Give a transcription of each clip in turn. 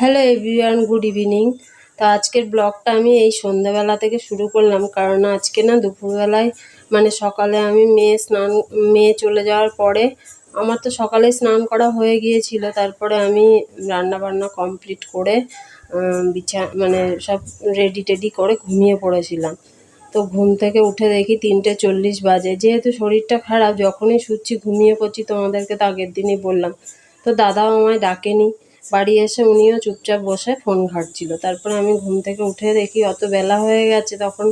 Hello everyone good evening তো আজকের ব্লগটা আমি এই সন্ধ্যাবেলা থেকে শুরু করলাম, কারণ আজকে না দুপুরবেলায় মানে সকালে আমি মেয়ে স্নান, মেয়ে চলে যাওয়ার পরে আমার তো সকালে স্নান করা হয়ে গিয়েছিল, তারপরে আমি রান্না বান্না কমপ্লিট করে বিছা মানে সব রেডি টেডি করে ঘুমিয়ে পড়েছিলাম। তো ঘুম থেকে উঠে দেখি তিনটে চল্লিশ বাজে, যেহেতু শরীরটা খারাপ, যখনই শুচ্ছি, ঘুমিয়ে পড়ছি তোমাদেরকে তো আগের দিনই বললাম। তো দাদাও আমায় ডাকেনি। বাড়ি এসে উনিও চুপচাপ বসে ফোন ঘাঁটছিল। তারপরে আমি ঘুম থেকে উঠে দেখি অত বেলা হয়ে গেছে। তখন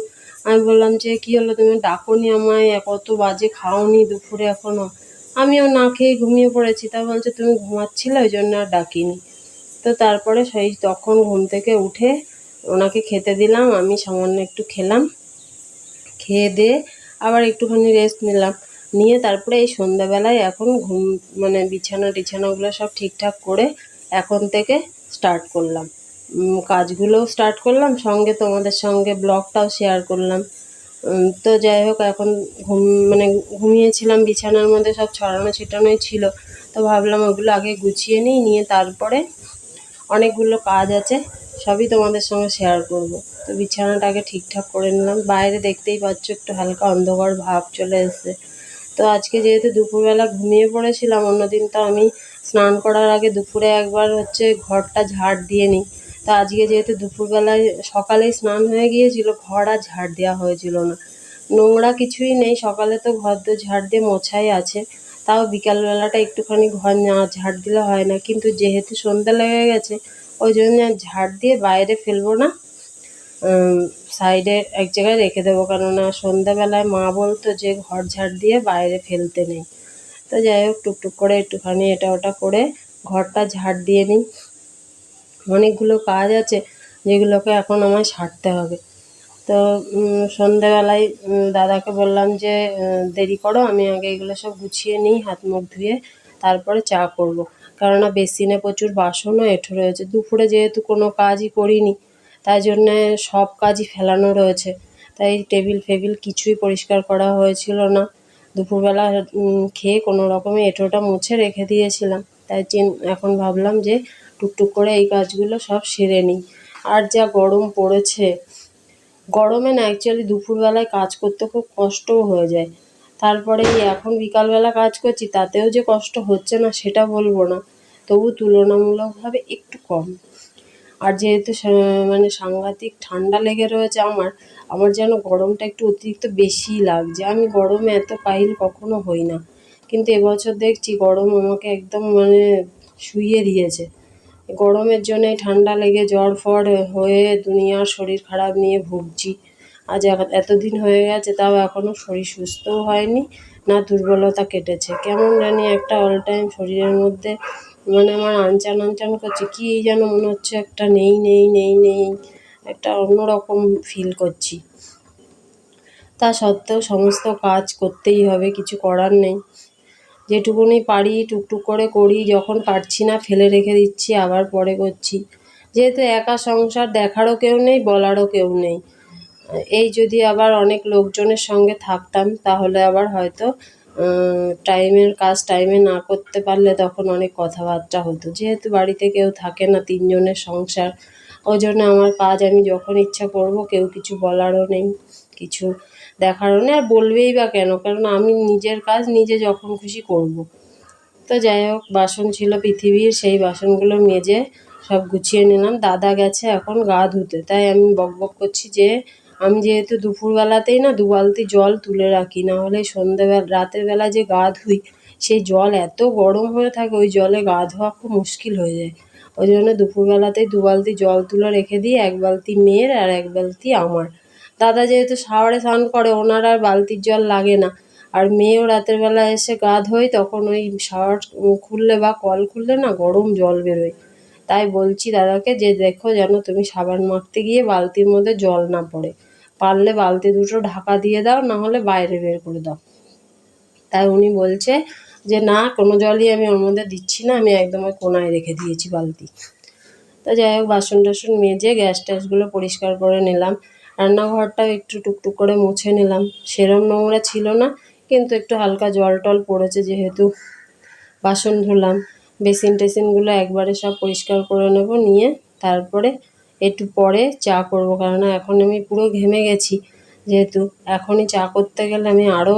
আমি বললাম যে, কী হলো? তুমি ডাকোনি আমায়? কত বাজে? খাওনি দুপুরে এখনও আমিও না খেয়ে ঘুমিয়ে পড়েছি। তা বলছে, তুমি ঘুমাচ্ছিলে? ওই জন্য আর ডাকিনি। তো তারপরে সেই তখন ঘুম থেকে উঠে ওনাকে খেতে দিলাম। আমি সামান্য একটু খেলাম। খেয়ে দিয়ে আবার একটুখানি রেস্ট নিলাম। নিয়ে তারপরে এই সন্ধ্যাবেলায় এখন ঘুম মানে বিছানা টিছানাগুলো সব ঠিকঠাক করে এখন থেকে স্টার্ট করলাম। কাজগুলোও স্টার্ট করলাম, সঙ্গে তোমাদের সঙ্গে ব্লগটাও শেয়ার করলাম। তো যাই হোক, এখন ঘুম মানে ঘুমিয়েছিলাম, বিছানার মধ্যে সব ছড়ানো ছিটানোই ছিল। তো ভাবলাম ওগুলো আগে গুছিয়ে নিই, নিয়ে তারপরে অনেকগুলো কাজ আছে, সবই তোমাদের সঙ্গে শেয়ার করব। তো বিছানাটাকে ঠিকঠাক করে নিলাম। বাইরে দেখতেই পাচ্ছ, একটু হালকা অন্ধকার ভাব চলে এসেছে। তো আজকে যেহেতু দুপুরবেলা ঘুমিয়ে পড়েছিলাম, অন্যদিন তো আমি স্নান করার আগে দুপুরে একবার হচ্ছে ঘরটা ঝাড় দিয়ে নিই। তো আজকে যেহেতু দুপুরবেলায় সকালেই স্নান হয়ে গিয়েছিল, ঘর আর ঝাড় দেওয়া হয়েছিল না। নোংরা কিছুই নেই, সকালে তো ঘর তো ঝাড় দিয়ে মোছাই আছে। তাও বিকালবেলাটা একটুখানি ঘর না ঝাড় দিলে হয় না, কিন্তু যেহেতু সন্ধ্যা লেগে গেছে, ওই জন্য ঝাড় দিয়ে বাইরে ফেলব না। সাইডে এক জায়গায় রেখে দেবো, কেননা সন্ধ্যাবেলায় মা বলতো যে ঘর ঝাড় দিয়ে বাইরে ফেলতে নেই। তো যাই হোক, টুকটুক করে একটুখানি এটা ওটা করে ঘরটা ঝাড় দিয়ে নিই। অনেকগুলো কাজ আছে যেগুলোকে এখন আমায় সারতে হবে। তো সন্ধেবেলায় দাদাকে বললাম যে দেরি করো, আমি আগে এগুলো সব গুছিয়ে নিই, হাত মুখ ধুয়ে তারপরে চা করব। কেননা বেসিনে প্রচুর বাসনও এঁঠো রয়েছে। দুপুরে যেহেতু কোনো কাজই করিনি, তাই জন্যে সব কাজই ফেলানো রয়েছে। তাই টেবিল ফেবিল কিছুই পরিষ্কার করা হয়েছিল না। দুপুরবেলা খেয়ে কোনো রকমে এঁঠোটা মুছে রেখে দিয়েছিলাম। তাই এখন ভাবলাম যে টুকটুক করে এই কাজগুলো সব সেরে নিই। আর যা গরম পড়েছে। গরমে না অ্যাকচুয়ালি দুপুরবেলায় কাজ করতে খুব কষ্টও হয়ে যায়। তারপরে এখন বিকালবেলা কাজ করছি, তাতেও যে কষ্ট হচ্ছে না, সেটা বলব না। তবু তুলনামূলকভাবে একটু কম। আর যেহেতু মানে সাংঘাতিক ঠান্ডা লেগে রয়েছে আমার আমার যেন গরমটা একটু অতিরিক্ত বেশিই লাগছে। আমি গরমে এত কাহিল কখনো হই না। কিন্তু এবছর দেখছি গরম আমাকে একদম মানে শুইয়ে দিয়েছে। গরমের জন্যে ঠান্ডা লেগে জ্বর, ফর হয়ে দুনিয়ার শরীর খারাপ নিয়ে ভুগছি। আজ এত- এতদিন হয়ে গেছে, তাও এখনও শরীর সুস্থও হয়নি, না দুর্বলতা কেটেছে। কেমন জানি একটা অল টাইম শরীরের মধ্যে মানে আমার আনচান আনচান করছে, কী যেন মনে হচ্ছে একটা নেই নেই নেই নেই, একটা অন্যরকম ফিল করছি। তা সত্ত্বেও সমস্ত কাজ করতেই হবে, কিছু করার নেই। যেটুকুনি পারি টুকটুক করে করি, যখন পারছি না ফেলে রেখে দিচ্ছি, আবার পরে করছি। যেহেতু একা সংসার দেখারও কেউ নেই, বলারও কেউ নেই। এই যদি আবার অনেক লোকজনের সঙ্গে থাকতাম, তাহলে আবার হয়তো টাইমের কাজ টাইমে না করতে পারলে তখন অনেক কথাবার্তা হতো। যেহেতু বাড়িতে কেউ থাকে না, তিনজনের সংসার ওই জন্য আমার কাজ আমি যখন ইচ্ছা করব কেউ কিছু বলারও নেই, কিছু দেখারও নেই। আর বলবেই বা কেন? কারণ আমি নিজের কাজ নিজে যখন খুশি করব। তো যাই হোক, বাসন ছিল পৃথিবীর, সেই বাসনগুলো মেজে সব গুছিয়ে নিলাম। দাদা গেছে এখন গা ধুতে। তাই আমি বক বক করছি যে আমি যেহেতু দুপুরবেলাতেই না দু বালতি জল তুলে রাখি না হলে সন্ধেবেলা রাতের বেলা যে গা ধুই, সেই জল এত গরম হয়ে থাকে, ওই জলে গা ধোয়া খুব মুশকিল হয়ে যায়। ওই জন্য দুপুরবেলাতেই দু বালতি জল তুলে রেখে দিই, এক বালতি মেয়ের আর এক বালতি আমার। দাদা যেহেতু শাওয়ারে স্নান করে, ওনার আর বালতির জল লাগে না। আর মেয়েও রাতের বেলা এসে গা ধোয়, তখন ওই শাওয়ার খুললে বা কল খুললে না গরম জল বেরোয়। তাই বলছি দাদাকে যে দেখো যেন তুমি সাবান মাখতে গিয়ে বালতির মধ্যে জল না পড়ে। পারলে বালতি দুটো ঢাকা দিয়ে দাও, না হলে বাইরে বের করে দাও। তাই উনি বলছে যে, না, কোনো জলই আমি ওর মধ্যে দিচ্ছি না, আমি একদম ওই কোনায় রেখে দিয়েছি বালতি। তো যাই হোক, বাসন টাসন মেজে গ্যাস ট্যাসগুলো পরিষ্কার করে নিলাম। রান্নাঘরটাও একটু টুকটুক করে মুছে নিলাম। সেরম নোংরা ছিল না, কিন্তু একটু হালকা জল টল পড়েছে যেহেতু বাসন ধুলাম। বেসিন টেসিনগুলো একবারে সব পরিষ্কার করে নেব, নিয়ে তারপরে একটু পরে চা করব। কেননা এখন আমি পুরো ঘেমে গেছি। যেহেতু এখনই চা করতে গেলে আমি আরও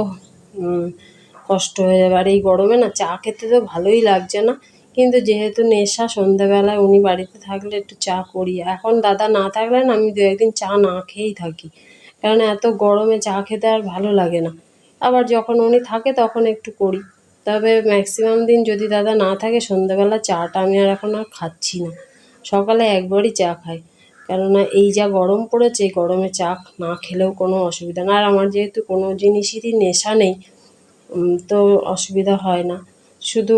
কষ্ট হয়ে যাবে। আর এই গরমে না চা খেতে তো ভালোই লাগছে না। কিন্তু যেহেতু নেশা, সন্ধেবেলায় উনি বাড়িতে থাকলে একটু চা করি। এখন দাদা না থাকলে না আমি দু একদিন চা না খেয়েই থাকি। কারণ এত গরমে চা খেতে আর ভালো লাগে না। আবার যখন উনি থাকে তখন একটু করি। তবে ম্যাক্সিমাম দিন যদি দাদা না থাকে, সন্ধ্যেবেলা চাটা আমি আর এখন আর খাচ্ছি না। সকালে একবারই চা খাই। কেননা এই যা গরম পড়েছে গরমে চা না খেলেও কোনো অসুবিধা না। আর আমার যেহেতু কোনো জিনিসেরই নেশা নেই তো অসুবিধা হয় না। শুধু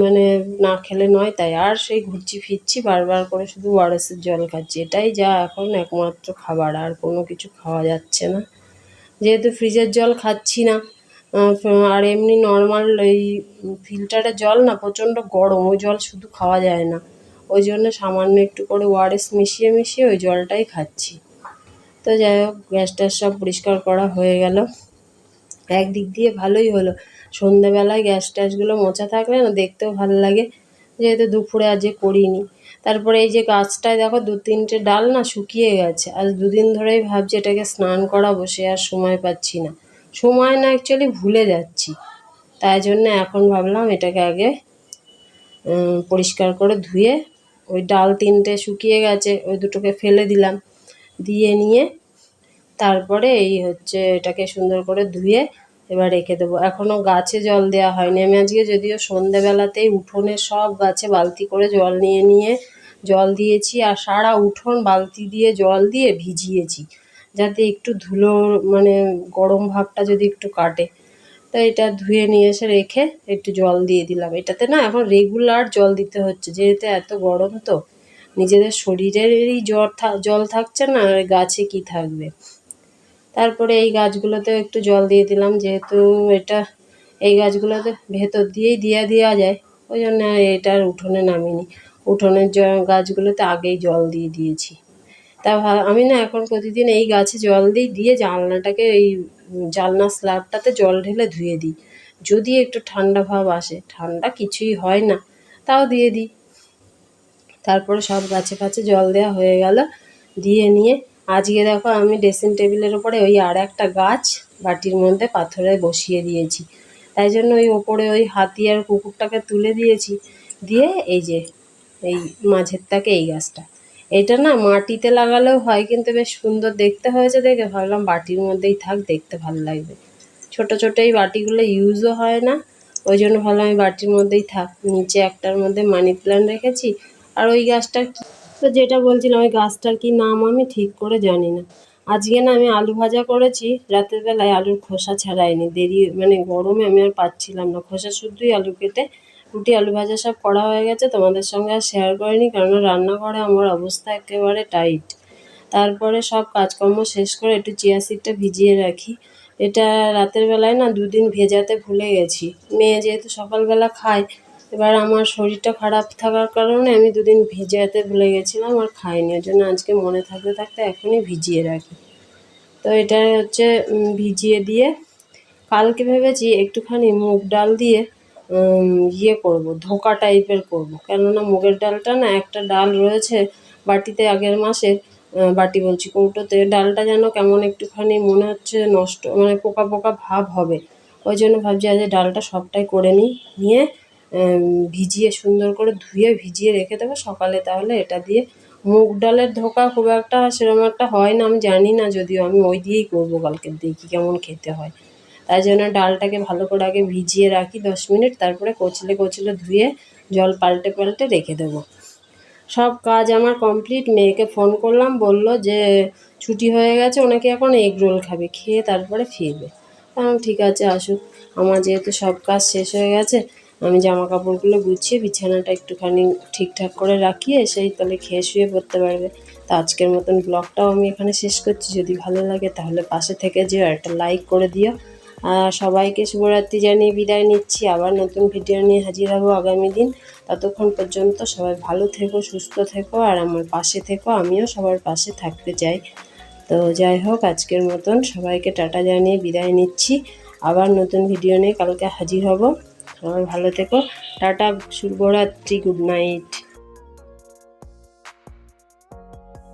মানে না খেলে নয়, তাই আর সেই ঘুরছি ফিরছি, বারবার করে শুধু ওয়ারেসের জল খাচ্ছি। এটাই যা এখন একমাত্র খাবার, আর কোনো কিছু খাওয়া যাচ্ছে না। যেহেতু ফ্রিজের জল খাচ্ছি না আর এমনি নর্মাল এই ফিল্টারের জল না, প্রচণ্ড গরম, ওই জল শুধু খাওয়া যায় না। ওই জন্য সামান্য একটু করে ওয়ারেস মিশিয়ে মিশিয়ে ওই জলটাই খাচ্ছি। তো যাই হোক, গ্যাস ট্যাস সব পরিষ্কার করা হয়ে গেল। একদিক দিয়ে ভালোই হলো। সন্ধ্যেবেলায় গ্যাস ট্যাসগুলো মোছা থাকলে না দেখতেও ভালো লাগে, যেহেতু দুপুরে আজকে করিনি। তারপরে এই যে গাছটায় দেখো, দু তিনটে ডাল না শুকিয়ে গেছে। আজ দুদিন ধরেই ভাবছি এটাকে স্নান করাবো, সে আর সময় পাচ্ছি না। সময় না অ্যাকচুয়ালি ভুলে যাচ্ছি। তাই জন্য এখন ভাবলাম এটাকে আগে পরিষ্কার করে ধুয়ে ওই ডাল তিনটে শুকিয়ে গেছে, ওই দুটোকে ফেলে দিলাম। দিয়ে নিয়ে তারপরে এই হচ্ছে এটাকে সুন্দর করে ধুয়ে এবার রেখে দেবো। এখনও গাছে জল দেওয়া হয়নি। আমি আজকে যদিও সন্ধেবেলাতেই উঠোনে সব গাছে বালতি করে জল নিয়ে নিয়ে জল দিয়েছি, আর সারা উঠোন বালতি দিয়ে জল দিয়ে ভিজিয়েছি। যাতে একটু ধুলো মানে গরম ভাবটা যদি একটু কাটে। তো এটা ধুয়ে নিয়ে এসে রেখে একটু জল দিয়ে দিলাম। এটাতে না এখন রেগুলার জল দিতে হচ্ছে, যেহেতু এত গরম তো। নিজেদের শরীরেরই জ্বর জল থাকছে না, আর গাছে কি থাকবে? তারপরে এই গাছগুলোতেও একটু জল দিয়ে দিলাম, যেহেতু এটা এই গাছগুলোতে ভেতর দিয়েই দিয়ে দেওয়া যায়। ওই জন্য এটার উঠোনে নামিনি। উঠোনের গাছগুলোতে আগেই জল দিয়ে দিয়েছি। তা আমি না এখন প্রতিদিন এই গাছে জল দিই, দিয়ে জানলাটাকে এই জানলা স্ল্যাবটাতে জল ঢেলে ধুয়ে দিই। যদি একটু ঠান্ডা ভাব আসে, ঠান্ডা কিছুই হয় না, তাও দিয়ে দিই। তারপরে সব গাছে ফাছে জল দেওয়া হয়ে গেল, দিয়ে নিয়ে, আজকে দেখো আমি ড্রেসিং টেবিলের ওপরে ওই আর একটা গাছ বাটির মধ্যে পাথরে বসিয়ে দিয়েছি। তাই জন্য ওই ওপরে ওই হাতি আর কুকুরটাকে তুলে দিয়েছি, দিয়ে এই যে, এই মাঝের তাকে এই গাছটা। এটা না মাটিতে লাগালেও হয়, কিন্তু বেশ সুন্দর দেখতে হয়েছে দেখে। ভাবলাম বাটির মধ্যেই থাক, দেখতে ভালো লাগবে। ছোট ছোট এই বাটিগুলো ইউজও হয় না, ওই জন্য ভাবলাম আমি বাটির মধ্যেই থাক। নিচে একটার মধ্যে মানি প্ল্যান্ট রেখেছি। আর ওই গাছটার তো যেটা বলছিলাম, ওই গাছটার কি নাম আমি ঠিক করে জানি না। আজকে না আমি আলু ভাজা করেছি, রাতের বেলায় আলুর খোসা ছাড়াইনি। দেরি মানে গরমে আমি আর পাচ্ছিলাম না। খোসা শুদ্ধই আলু কেটে রুটি, আলু ভাজা সব করা হয়ে গেছে, তোমাদের সঙ্গে আর শেয়ার করিনি কারণ রান্নাঘরে আমার অবস্থা একেবারে টাইট তারপরে সব কাজকর্ম শেষ করে একটু চিয়া সিডটা ভিজিয়ে রাখি। এটা রাতের বেলায় না দুদিন ভেজাতে ভুলে গেছি। মেয়ে যেহেতু সকালবেলা খায়, এবার আমার শরীরটা খারাপ থাকার কারণে আমি দুদিন ভিজাতে ভুলে গেছিলাম আর খাইনি। ওই জন্য আজকে মনে থাকতে থাকতে এখনই ভিজিয়ে রাখি। তো এটা হচ্ছে ভিজিয়ে দিয়ে কালকে ভেবেছি একটুখানি মুগ ডাল দিয়ে ইয়ে করব, ধোকা টাইপের করব। কেননা মুগের ডালটা না, একটা ডাল রয়েছে বাটিতে আগের মাসে বাটি বলছি কৌটোতে, ডালটা যেন কেমন একটুখানি মনে হচ্ছে নষ্ট মানে পোকা পোকা ভাব হবে। ওই জন্য ভাবছি আজ ডালটা সবটাই করে নিই, নিয়ে ভিজিয়ে সুন্দর করে ধুয়ে ভিজিয়ে রেখে দেবো সকালে, তাহলে এটা দিয়ে মুগ ডালের ধোকা খুব একটা সেরকম একটা হয় না, আমি জানি না, যদিও আমি ওই দিয়েই করব কালকে দেখি কেমন খেতে হয়। তাই জন্য ডালটাকে ভালো করে আগে ভিজিয়ে রাখি দশ মিনিট, তারপরে কচলে কচলে ধুয়ে জল পাল্টে পাল্টে রেখে দেবো। সব কাজ আমার কমপ্লিট। মেয়েকে ফোন করলাম, বলল যে ছুটি হয়ে গেছে ওনাকে এখন এগ রোল খাবে, খেয়ে তারপরে ফিরবে। কারণ ঠিক আছে, আসুক। আমার যেহেতু সব কাজ শেষ হয়ে গেছে, আমি জামা কাপড়গুলো গুছিয়ে বিছানাটা একটুখানি ঠিকঠাক করে রাখি এসেই তাহলে খেয়ে শুয়ে পড়তে পারবে। তো আজকের মতন ব্লগটাও আমি এখানে শেষ করছি। যদি ভালো লাগে তাহলে পাশে থেকে যেও একটা লাইক করে দিও। সবাইকে শুভরাত্রি জানিয়ে বিদায় নিচ্ছি। আবার নতুন ভিডিও নিয়ে হাজির হব আগামী দিন। ততক্ষণ পর্যন্ত সবাই ভালো থেকো, সুস্থ থেকো, আর আমার পাশে থেকো। আমিও সবার পাশে থাকতে চাই। তো যাই হোক, আজকের মতন সবাইকে টাটা জানিয়ে বিদায় নিচ্ছি। আবার নতুন ভিডিও নিয়ে কালকে হাজির হব। সবাই ভালো থেকো। টাটা, শুভরাত্রি গুড নাইট